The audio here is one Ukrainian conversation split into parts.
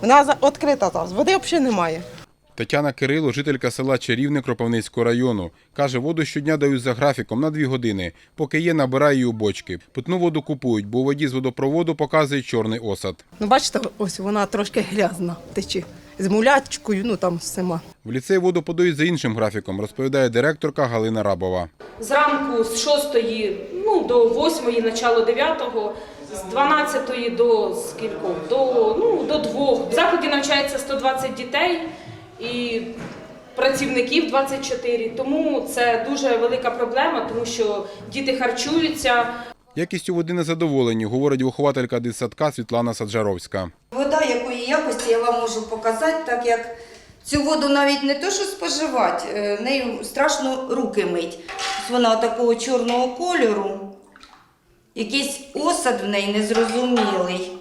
Вона відкрита зараз, води взагалі немає. Тетяна Кирило, жителька села Чарівне Кропивницького району. Каже, воду щодня дають за графіком на дві години. Поки є, набирає її у бочки. Питну воду купують, бо у воді з водопроводу показує чорний осад. Ну, бачите, ось вона трошки грязна тече. З мулячкою, ну там всіма. В ліцей воду подають за іншим графіком, розповідає директорка Галина Рабова. Зранку з 6 ну, до 8, начало 9, з 12 до скількох? До, ну, до 2. В закладі навчається 120 дітей і працівників 24. Тому це дуже велика проблема, тому що діти харчуються. Якістю води незадоволені, говорить вихователька дитсадка Світлана Саджаровська. Вода якої якості я вам можу показати, так як цю воду навіть не то, що споживати, е, нею страшно руки мить. Ось Вона такого чорного кольору, якийсь осад в неї незрозумілий.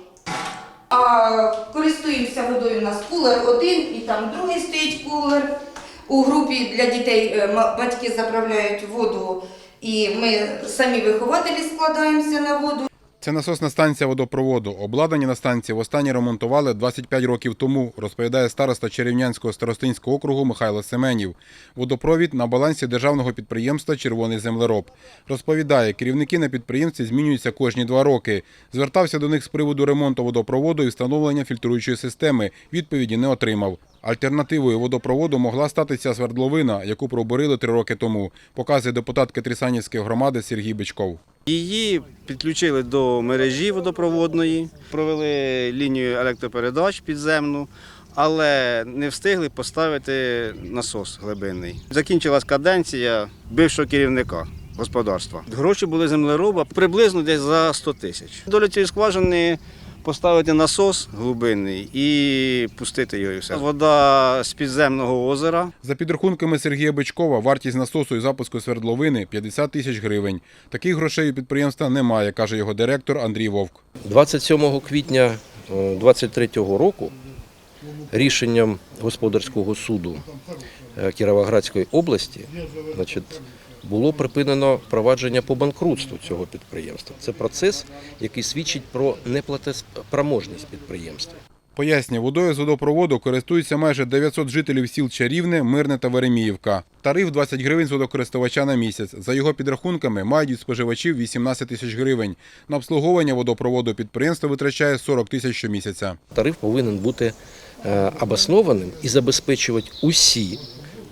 А користуємося водою у нас кулер один і там другий стоїть кулер. У групі для дітей е, батьки заправляють воду, і ми самі вихователі складаємося на воду. Це насосна станція водопроводу. Обладнання на станції востаннє ремонтували 25 років тому, розповідає староста Черевнянського старостинського округу Михайло Семенів. Водопровід на балансі державного підприємства Червоний землероб. Розповідає, керівники на підприємстві змінюються кожні два роки. Звертався до них з приводу ремонту водопроводу і встановлення фільтруючої системи. Відповіді не отримав. Альтернативою водопроводу могла стати ця свердловина, яку пробурили три роки тому, показує депутат Катрісанівської громади Сергій Бичков. Її підключили до мережі водопроводної, провели лінію електропередач підземну, але не встигли поставити насос глибинний. Закінчилась каденція бившого керівника господарства. Гроші були землероба приблизно десь за 100 тисяч. Доля цієї скважини поставити насос глибинний і пустити його і все. Вода з підземного озера. За підрахунками Сергія Бичкова, вартість насосу і запуску свердловини 50 тисяч гривень. Таких грошей у підприємства немає, каже його директор Андрій Вовк. 27 квітня 23 року рішенням господарського суду е, Кіровоградської області значить, було припинено впровадження по банкрутству цього підприємства. Це процес, який свідчить про неплатоспроможність підприємства. Пояснює, водою з водопроводу користуються майже 900 жителів сіл Чарівне, Мирне та Вереміївка. Тариф 20 гривень з водокористувача на місяць. За його підрахунками мають від споживачів 18 тисяч гривень. На обслуговування водопроводу підприємство витрачає 40 тисяч щомісяця. Тариф повинен бути е, обоснованим і забезпечувати усі,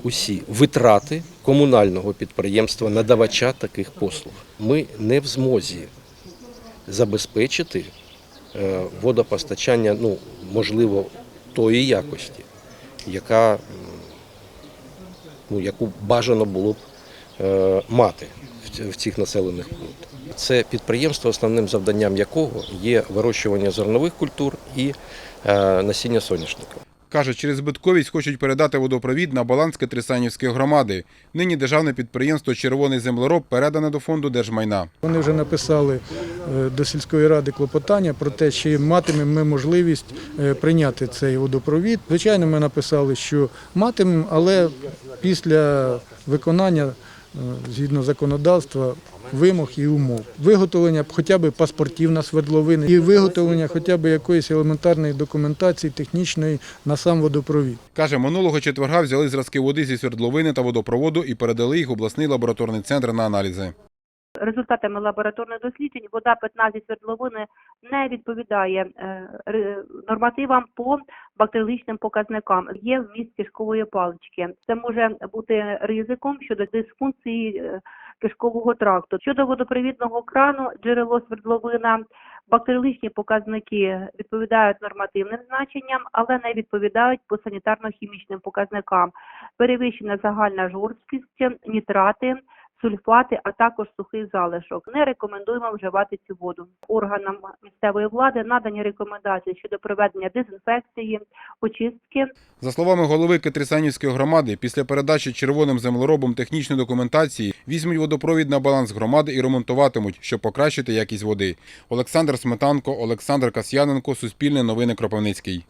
усі витрати комунального підприємства, надавача таких послуг. Ми не в змозі забезпечити е, водопостачання, ну, можливо, тої якості, яка, ну, яку бажано було б е, мати в цих населених пунктах. Це підприємство, основним завданням якого є вирощування зернових культур і е, насіння соняшника. Каже, через збитковість хочуть передати водопровід на баланс Катрисанівської громади. Нині державне підприємство Червоний землероб передане до фонду держмайна. Вони вже написали е, до сільської ради клопотання про те, чи матимемо ми можливість е, прийняти цей водопровід. Звичайно, ми написали, що матимемо, але після виконання згідно законодавства вимог і умов. Виготовлення хоча б паспортів на свердловини і виготовлення хоча б якоїсь елементарної документації технічної на сам водопровід. Каже, минулого четверга взяли зразки води зі свердловини та водопроводу і передали їх в обласний лабораторний центр на аналізи. Результатами лабораторних досліджень вода питна зі свердловини не відповідає е, нормативам по бактеріологічним показникам. Є вміст кишкової палички. Це може бути ризиком щодо дисфункції е, кишкового тракту. Щодо водопровідного крану, джерело свердловина. Бактеріологічні показники відповідають нормативним значенням, але не відповідають по санітарно-хімічним показникам. Перевищена загальна жорсткість, нітрати, сульфати, а також сухий залишок. Не рекомендуємо вживати цю воду. Органам місцевої влади надані рекомендації щодо проведення дезінфекції, очистки За словами голови Катрисанівської громади, після передачі червоним землеробом технічної документації візьмуть водопровід на баланс громади і ремонтуватимуть, щоб покращити якість води. Олександр Сметанко, Олександр Касьяненко, Суспільне новини Кропивницький.